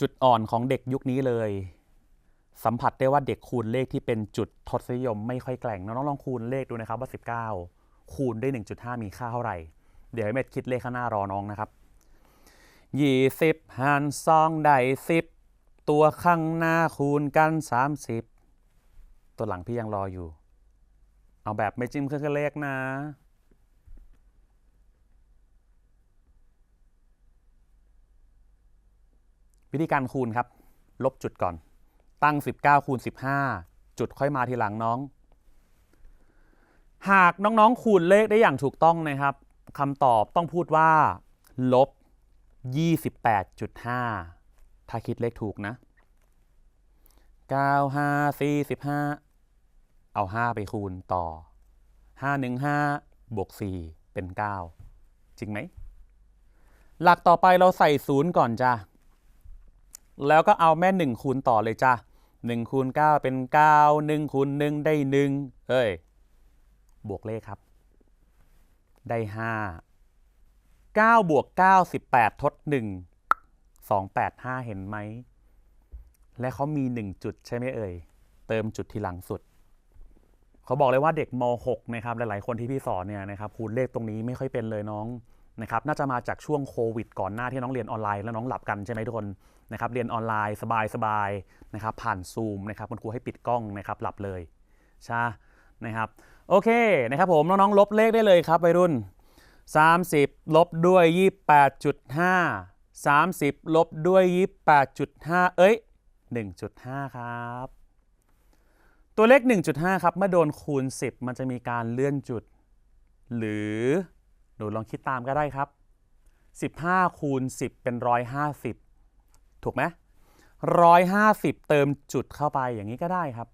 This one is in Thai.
จุดอ่อนของเด็กยุคนี้เลย สัมผัสได้ว่าเด็กคูณเลขที่เป็นจุดทศนิยมไม่ค่อยแกล่งน้องๆลองคูณเลขดูนะครับว่า 19 คูณได้ 1.5 มีค่าเท่าไหร่ เดี๋ยวให้เม็ดคิดเลขข้างหน้ารอน้องนะครับยี่สิบหารสองได้สิบตัวข้างหน้าคูณกัน 30 ตัวหลังพี่ยังรออยู่ เอาแบบไม่จิ้มเครื่องเลขนะ วิธีการคูณครับ ลบจุดก่อน ตั้ง 19คูณ15 จุดค่อยมาทีหลังน้อง หากน้องๆ คูณเลขได้อย่างถูกต้องนะครับคำตอบต้องพูดว่าลบ 28.5 ถ้าคิดเลขถูกนะ 9 5 4 15 เอา 5 ไปคูณต่อ 5 1 5 บวก 4 เป็น 9 จริงไหม หลักต่อไปเราใส่ศูนย์ก่อนจ้ะ แล้วก็เอาแม่1คูณต่อเลยจ้ะ1คูณ9เป็น 9 1คูณ1ได้ 1 เอ้ย บวกเลขครับ ได้ 5 9 บวก 9 18 ทด 1 2 8 5 เห็นไหม และเขามี 1 จุดใช่ไหมเอ่ย เติมจุดทีหลังสุด เขาบอกเลยว่าเด็กม .6 นะครับ หลาย ๆ คนที่พี่สอนเนี่ยนะครับคูณเลขตรงนี้ไม่ค่อยเป็นเลยน้อง นะครับน่าจะมาจากช่วงโควิดก่อนหน้าที่น้องเรียนออนไลน์แล้วน้องหลับกันใช่ไหมทุกคนนะครับเรียนออนไลน์สบายๆนะครับผ่านซูมนะครับคุณครูให้ปิดกล้องนะครับหลับเลยใช่นะครับโอเคนะครับผมน้องๆลบเลขได้เลยครับวัยรุ่น 30 ลบด้วย 28.5 30 ลบด้วย 28.5 เอ้ย 1.5 ครับ ตัวเลข 1.5 ครับ เมื่อโดนคูณ 10 มันจะมีการเลื่อนจุด หรือ หนูลองคิดตามก็ได้ครับ 15 คูณ 10 เป็น 150 ถูกไหม150 เติมจุดเข้าไปอย่างนี้ก็ได้ครับ